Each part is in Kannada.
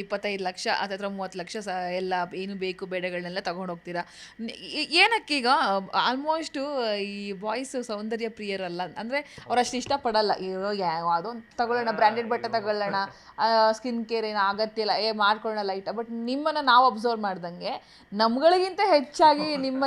ಇಪ್ಪತ್ತೈದು ಲಕ್ಷ ಹತ್ತತ್ರ ಮೂವತ್ತು ಲಕ್ಷ ಸ ಎಲ್ಲ ಏನು ಬೇಕು ಬೇಡಗಳನ್ನೆಲ್ಲ ತಗೊಂಡು ಹೋಗ್ತೀರಾ ಏನಕ್ಕೆ ಈಗ ಏನಕ್ಕೀಗ ಆಲ್ಮೋಸ್ಟು ಈ ಬಾಯ್ಸ್ ಸೌಂದರ್ಯ ಪ್ರಿಯರಲ್ಲ. ಅಂದರೆ ಅವ್ರು ಅಷ್ಟು ಇಷ್ಟಪಡಲ್ಲ. ಅದೊಂದು ತಗೊಳ್ಳೋಣ ಬ್ರ್ಯಾಂಡೆಡ್ ಬಟ್ಟೆ ತಗೊಳ್ಳೋಣ ಸ್ಕಿನ್ ಕೇರ್ ಏನು ಅಗತ್ಯ ಇಲ್ಲ ಏ ಮಾಡ್ಕೊಳ್ಳೋಣ ಲೈಟ್ ಬಟ್ ನಿಮ್ಮನ್ನು ನಾವು ಅಬ್ಸರ್ವ್ ಮಾಡ್ದಂಗೆ ನಮ್ಗಳಿಗಿಂತ ಹೆಚ್ಚಾಗಿ ನಿಮ್ಮ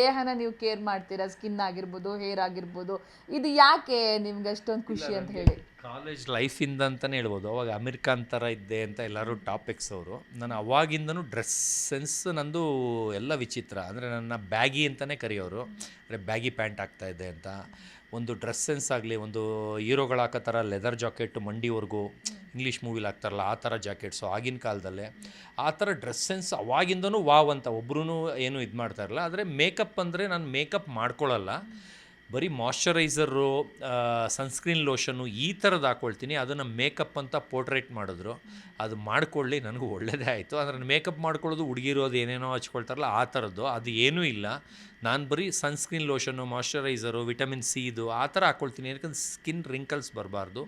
ದೇಹನ ನೀವು ಕೇರ್ ಮಾಡ್ತೀರಾ? ಸ್ಕಿನ್ ಆಗಿರ್ಬೋದು ಹೇರ್ ಆಗಿರ್ಬೋದು. ಇದು ಯಾಕೆ ನಿಮ್ಗೆ ಅಷ್ಟೊಂದು ಖುಷಿ ಅಂತ ಹೇಳಿ? ಕಾಲೇಜ್ ಲೈಫಿಂದ ಅಂತಲೇ ಹೇಳ್ಬೋದು. ಅವಾಗ ಅಮೆರಿಕನ್ ಥರ ಇದ್ದೆ ಅಂತ ಎಲ್ಲರೂ ಟಾಪಿಕ್ಸ್ ಅವರು. ನಾನು ಅವಾಗಿಂದನೂ ಡ್ರೆಸ್ ಸೆನ್ಸ್ ನಂದು ಎಲ್ಲ ವಿಚಿತ್ರ. ಅಂದರೆ ನನ್ನ ಬ್ಯಾಗಿ ಅಂತಲೇ ಕರೆಯೋರು. ಅಂದರೆ ಬ್ಯಾಗಿ ಪ್ಯಾಂಟ್ ಆಗ್ತಾ ಇದೆ ಅಂತ. ಒಂದು ಡ್ರೆಸ್ ಸೆನ್ಸ್ ಆಗಲಿ, ಒಂದು ಹೀರೋಗಳು ಹಾಕೋ ಥರ ಲೆದರ್ ಜಾಕೆಟ್ ಮಂಡಿವರೆಗೂ ಇಂಗ್ಲೀಷ್ ಮೂವಿಲಿ ಹಾಕ್ತಾರಲ್ಲ, ಆ ಥರ ಜಾಕೆಟ್ಸು ಆಗಿನ ಕಾಲದಲ್ಲೇ ಆ ಥರ ಡ್ರೆಸ್ ಸೆನ್ಸ್ ಅವಾಗಿಂದನೂ ವಾವ್ ಅಂತ. ಒಬ್ರು ಏನು ಇದು ಮಾಡ್ತಾ ಇರಲ್ಲ ಆದರೆ ಮೇಕಪ್ ಅಂದರೆ ನಾನು ಮೇಕಪ್ ಮಾಡ್ಕೊಳ್ಳಲ್ಲ ಬರೀ ಮಾಯ್ಶ್ಚರೈಸರು ಸನ್ಸ್ಕ್ರೀನ್ ಲೋಷನ್ನು ಈ ಥರದ್ದು ಹಾಕ್ಕೊಳ್ತೀನಿ ಅದನ್ನು ಮೇಕಪ್ ಅಂತ ಪೋರ್ಟ್ರೇಟ್ ಮಾಡಿದ್ರು. ಅದು ಮಾಡ್ಕೊಳ್ಳಿ, ನನಗೂ ಒಳ್ಳೆಯದೇ ಆಯಿತು. ಅಂದರೆ ಮೇಕಪ್ ಮಾಡ್ಕೊಳ್ಳೋದು ಹುಡುಗಿರೋದು ಏನೇನೋ ಹಚ್ಕೊಳ್ತಾರಲ್ಲ, ಆ ಥರದ್ದು. ಅದು ಏನೂ ಇಲ್ಲ. ನಾನು ಬರೀ ಸನ್ಸ್ಕ್ರೀನ್ ಲೋಷನ್ನು ಮಾಯ್ಶ್ಚರೈಸರು ವಿಟಮಿನ್ ಸಿ ಇದು ಆ ಥರ ಹಾಕ್ಕೊಳ್ತೀನಿ ಯಾಕಂದ್ರೆ ಸ್ಕಿನ್ ರಿಂಕಲ್ಸ್ ಬರಬಾರ್ದು.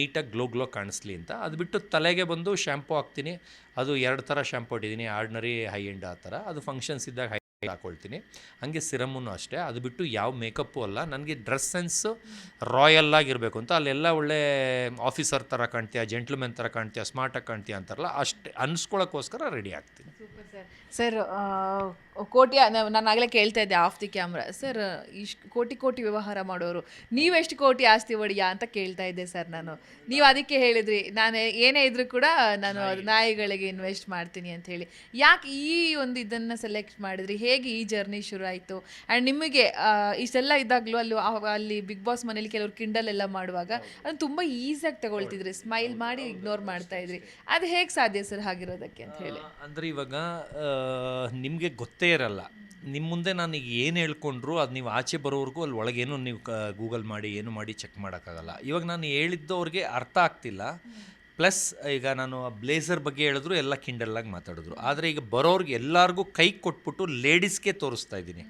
ನೀಟಾಗಿ ಗ್ಲೋ ಗ್ಲೋ ಕಾಣಿಸ್ಲಿ ಅಂತ. ಅದು ಬಿಟ್ಟು ತಲೆಗೆ ಬಂದು ಶ್ಯಾಂಪು ಹಾಕ್ತೀನಿ. ಅದು ಎರಡು ಥರ ಶ್ಯಾಂಪು ಇಟ್ಟಿದ್ದೀನಿ. ಆರ್ಡಿನರಿ ಹೈ ಎಂಡ್ ಆ ಥರ. ಅದು ಫಂಕ್ಷನ್ಸ್ ಇದ್ದಾಗ ಹೈ ಹಾಕ್ಕೊಳ್ತೀನಿ ಹಂಗೆ ಸಿರಮ್ಮು ಅಷ್ಟೇ. ಅದು ಬಿಟ್ಟು ಯಾವ ಮೇಕಪ್ಪು ಅಲ್ಲ. ನನಗೆ ಡ್ರೆಸ್ ಸೆನ್ಸು ರಾಯಲ್ ಆಗಿರಬೇಕು ಅಂತ. ಅಲ್ಲೆಲ್ಲ ಒಳ್ಳೆ ಆಫೀಸರ್ ಥರ ಕಾಣ್ತೀಯ, ಜೆಂಟ್ಲ್ಮೆನ್ ಥರ ಕಾಣ್ತೀಯ, ಸ್ಮಾರ್ಟಾಗಿ ಕಾಣ್ತೀಯ ಅಂತಾರಲ್ಲ, ಅಷ್ಟೇ. ಅನ್ಸ್ಕೊಳ್ಳೋಕ್ಕೋಸ್ಕರ ರೆಡಿ ಆಗ್ತೀನಿ. ಸರ್ ಕೋಟಿ ನಾನು ಆಗಲೇ ಕೇಳ್ತಾ ಇದ್ದೆ ಆಫ್ ದಿ ಕ್ಯಾಮ್ರಾ ಸರ್ ಇಷ್ಟು ಕೋಟಿ ಕೋಟಿ ವ್ಯವಹಾರ ಮಾಡೋರು. ನೀವೆಷ್ಟು ಕೋಟಿ ಆಸ್ತಿ ಒಡಿಯಾ ಅಂತ ಕೇಳ್ತಾ ಇದ್ದೆ ಸರ್ ನಾನು. ನೀವು ಅದಕ್ಕೆ ಹೇಳಿದ್ರಿ. ನಾನು ಏನೇ ಇದ್ರೂ ಕೂಡ ನಾನು ಅದು ನಾಯಿಗಳಿಗೆ ಇನ್ವೆಸ್ಟ್ ಮಾಡ್ತೀನಿ ಅಂತ ಹೇಳಿ. ಯಾಕೆ ಈ ಒಂದು ಇದನ್ನು ಸೆಲೆಕ್ಟ್ ಮಾಡಿದ್ರಿ? ಹೇಗೆ ಈ ಜರ್ನಿ ಶುರು ಆಯಿತು ಆ್ಯಂಡ್ ನಿಮಗೆ ಇಷ್ಟೆಲ್ಲ ಇದ್ದಾಗಲೂ ಅಲ್ಲಿ ಅಲ್ಲಿ ಬಿಗ್ ಬಾಸ್ ಮನೇಲಿ ಕೆಲವರು ಕಿಂಡಲ್ ಎಲ್ಲ ಮಾಡುವಾಗ ಅದನ್ನು ತುಂಬ ಈಸಿಯಾಗಿ ತಗೊಳ್ತಿದ್ರಿ. ಸ್ಮೈಲ್ ಮಾಡಿ ಇಗ್ನೋರ್ ಮಾಡ್ತಾ ಇದ್ರಿ. ಅದು ಹೇಗೆ ಸಾಧ್ಯ ಸರ್ ಹಾಗಿರೋದಕ್ಕೆ ಅಂತ ಹೇಳಿ? ಅಂದರೆ ಇವಾಗ ನಿಮಗೆ ಗೊತ್ತೇ ಇರಲ್ಲ. ನಿಮ್ಮ ಮುಂದೆ ನಾನು ಈಗ ಏನು ಹೇಳ್ಕೊಂಡ್ರು ಅದು ನೀವು ಆಚೆ ಬರೋವರೆಗೂ ಅಲ್ಲಿ ಒಳಗೇನು ನೀವು ಕ, ಗೂಗಲ್ ಮಾಡಿ, ಏನು ಮಾಡಿ ಚೆಕ್ ಮಾಡೋಕ್ಕಾಗಲ್ಲ. ಇವಾಗ ನಾನು ಹೇಳಿದ್ದು ಅವ್ರಿಗೆ ಅರ್ಥ ಆಗ್ತಿಲ್ಲ. ಪ್ಲಸ್ ಈಗ ನಾನು ಆ ಬ್ಲೇಸರ್ ಬಗ್ಗೆ ಹೇಳಿದ್ರು, ಎಲ್ಲ ಕಿಂಡಲ್ಲಾಗಿ ಮಾತಾಡಿದ್ರು. ಆದರೆ ಈಗ ಬರೋರಿಗೆ ಎಲ್ಲರಿಗೂ ಕೈ ಕೊಟ್ಬಿಟ್ಟು ಲೇಡೀಸ್ಗೆ ತೋರಿಸ್ತಾ ಇದ್ದೀನಿ.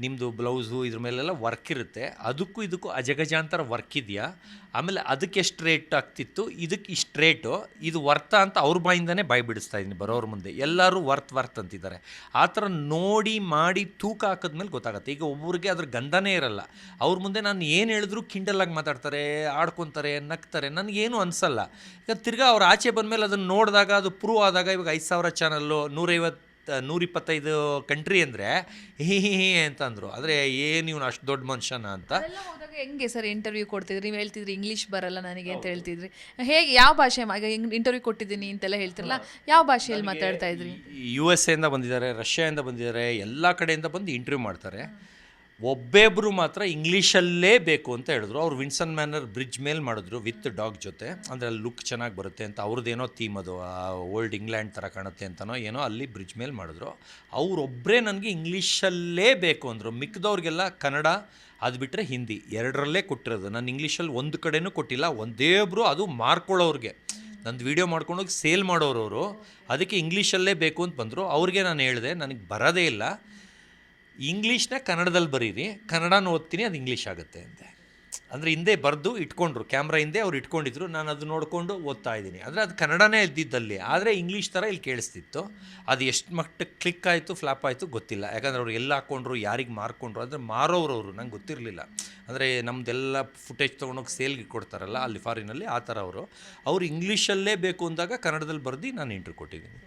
ನಿಮ್ಮದು ಬ್ಲೌಸು ಇದ್ರ ಮೇಲೆಲ್ಲ ವರ್ಕ್ ಇರುತ್ತೆ. ಅದಕ್ಕೂ ಇದಕ್ಕೂ ಅಜಗಜಾಂತರ ವರ್ಕ್ ಇದೆಯಾ? ಆಮೇಲೆ ಅದಕ್ಕೆ ಎಷ್ಟು ರೇಟ್ ಆಗ್ತಿತ್ತು? ಇದಕ್ಕೆ ಇಷ್ಟು ರೇಟು ಇದು ವರ್ತ ಅಂತ ಅವ್ರ ಬಾಯಿಂದನೇ ಬಾಯಿ ಬಿಡಿಸ್ತಾ ಇದ್ದೀನಿ ಬರೋರ ಮುಂದೆ. ಎಲ್ಲರೂ ವರ್ತ್ ವರ್ತ್ ಅಂತಿದ್ದಾರೆ. ಆ ಥರ ನೋಡಿ, ಮಾಡಿ ತೂಕ ಹಾಕಿದ್ಮೇಲೆ ಗೊತ್ತಾಗುತ್ತೆ. ಈಗ ಒಬ್ಬರಿಗೆ ಅದ್ರ ಗಂಧನೇ ಇರಲ್ಲ. ಅವ್ರ ಮುಂದೆ ನಾನು ಏನು ಹೇಳಿದ್ರು ಕಿಂಡಲಾಗಿ ಮಾತಾಡ್ತಾರೆ, ಆಡ್ಕೊತಾರೆ, ನಗ್ತಾರೆ. ನನಗೇನು ಅನಿಸಲ್ಲ. ಈಗ ತಿರ್ಗಾ ಅವ್ರು ಆಚೆ ಬಂದಮೇಲೆ ಅದನ್ನು ನೋಡಿದಾಗ, ಅದು ಪ್ರೂವ್ ಆದಾಗ ಇವಾಗ ಐದು ಸಾವಿರ ಚಾನಲ್ಲು ನೂರೈವತ್ತು ನೂರಿಪ್ಪತ್ತೈದು ಕಂಟ್ರಿ ಅಂದರೆ ಹೀ ಅಂತಂದರು ಆದರೆ ಏನು ಇವನು ಅಷ್ಟು ದೊಡ್ಡ ಮನುಷ್ಯನ ಅಂತ? ಹೋದಾಗ ಹೆಂಗೆ ಸರ್ ಇಂಟರ್ವ್ಯೂ ಕೊಡ್ತಿದ್ರಿ? ನೀವು ಹೇಳ್ತಿದ್ರಿ ಇಂಗ್ಲೀಷ್ ಬರಲ್ಲ ನನಗೆ ಅಂತ ಹೇಳ್ತಿದ್ರಿ. ಹೇಗೆ ಯಾವ ಭಾಷೆ ಈಗ ಇಂಟರ್ವ್ಯೂ ಕೊಟ್ಟಿದ್ದೀನಿ ಅಂತೆಲ್ಲ ಹೇಳ್ತಿರಲ್ಲ ಯಾವ ಭಾಷೆಯಲ್ಲಿ ಮಾತಾಡ್ತಾ ಇದ್ರಿ? ಯು ಎಸ್ ಎಯಿಂದ ಬಂದಿದ್ದಾರೆ ರಷ್ಯಾದಿಂದ ಬಂದಿದ್ದಾರೆ ಎಲ್ಲ ಕಡೆಯಿಂದ ಬಂದು ಇಂಟರ್ವ್ಯೂ ಮಾಡ್ತಾರೆ. ಒಬ್ಬೊಬ್ಬರು ಮಾತ್ರ ಇಂಗ್ಲೀಷಲ್ಲೇ ಬೇಕು ಅಂತ ಹೇಳಿದ್ರು. ಅವ್ರು ವಿನ್ಸನ್ ಮ್ಯಾನರ್ ಬ್ರಿಡ್ಜ್ ಮೇಲೆ ಮಾಡಿದ್ರು ವಿತ್ ಡಾಗ್ ಜೊತೆ. ಅಂದರೆ ಅಲ್ಲಿ ಲುಕ್ ಚೆನ್ನಾಗಿ ಬರುತ್ತೆ ಅಂತ ಅವ್ರದ್ದೇನೋ ಥೀಮ್ ಅದು ಓಲ್ಡ್ ಇಂಗ್ಲೆಂಡ್ ಥರ ಕಾಣುತ್ತೆ ಅಂತನೋ ಏನೋ ಅಲ್ಲಿ ಬ್ರಿಡ್ಜ್ ಮೇಲೆ ಮಾಡಿದ್ರು. ಅವರೊಬ್ಬರೇ ನನಗೆ ಇಂಗ್ಲೀಷಲ್ಲೇ ಬೇಕು ಅಂದರು. ಮಿಕ್ಕದವ್ರಿಗೆಲ್ಲ ಕನ್ನಡ, ಅದು ಬಿಟ್ಟರೆ ಹಿಂದಿ ಎರಡರಲ್ಲೇ ಕೊಟ್ಟಿರೋದು. ನಾನು ಇಂಗ್ಲೀಷಲ್ಲಿ ಒಂದು ಕಡೆನೂ ಕೊಟ್ಟಿಲ್ಲ, ಒಂದೇ ಒಬ್ಬರು ಅದು ಮಾರ್ಕೊಳ್ಳೋರಿಗೆ ನಂದು ವೀಡಿಯೋ ಮಾಡ್ಕೊಂಡೋಗಿ ಸೇಲ್ ಮಾಡೋರವರು, ಅದಕ್ಕೆ ಇಂಗ್ಲೀಷಲ್ಲೇ ಬೇಕು ಅಂತ ಬಂದರು. ಅವ್ರಿಗೆ ನಾನು ಹೇಳಿದೆ, ನನಗೆ ಬರೋದೇ ಇಲ್ಲ. ಇಂಗ್ಲೀಷ್ನ ಕನ್ನಡದಲ್ಲಿ ಬರೀರಿ, ಕನ್ನಡನ ಓದ್ತೀನಿ, ಅದು ಇಂಗ್ಲೀಷ್ ಆಗುತ್ತೆ ಅಂತೆ. ಅಂದರೆ ಹಿಂದೆ ಬರೆದು ಇಟ್ಕೊಂಡ್ರು, ಕ್ಯಾಮ್ರಾ ಹಿಂದೆ ಅವ್ರು ಇಟ್ಕೊಂಡಿದ್ರು, ನಾನು ಅದು ನೋಡಿಕೊಂಡು ಓದ್ತಾ ಇದ್ದೀನಿ. ಅಂದರೆ ಅದು ಕನ್ನಡನೇ ಇದ್ದಿದ್ದಲ್ಲಿ, ಆದರೆ ಇಂಗ್ಲೀಷ್ ಥರ ಇಲ್ಲಿ ಕೇಳಿಸ್ತಿತ್ತು. ಅದು ಎಷ್ಟು ಮಟ್ಟಕ್ಕೆ ಕ್ಲಿಕ್ ಆಯಿತು ಫ್ಲಾಪ್ ಆಯಿತು ಗೊತ್ತಿಲ್ಲ. ಯಾಕಂದರೆ ಅವ್ರು ಎಲ್ಲ ಹಾಕ್ಕೊಂಡ್ರು ಯಾರಿಗೆ ಮಾರ್ಕೊಂಡ್ರು ಅಂದರೆ ಮಾರೋರು ಅವರು, ನಂಗೆ ಗೊತ್ತಿರಲಿಲ್ಲ. ಅಂದರೆ ನಮ್ಮದೆಲ್ಲ ಫುಟೇಜ್ ತೊಗೊಂಡೋಗಿ ಸೇಲ್ಗೆ ಕೊಡ್ತಾರಲ್ಲ, ಅಲ್ಲಿ ಫಾರಿನಲ್ಲಿ ಆ ಥರ ಅವರು. ಅವ್ರು ಇಂಗ್ಲೀಷಲ್ಲೇ ಬೇಕು ಅಂದಾಗ ಕನ್ನಡದಲ್ಲಿ ಬರೆದು ನಾನು ಇಂಟ್ರ್ ಕೊಟ್ಟಿದ್ದೀನಿ.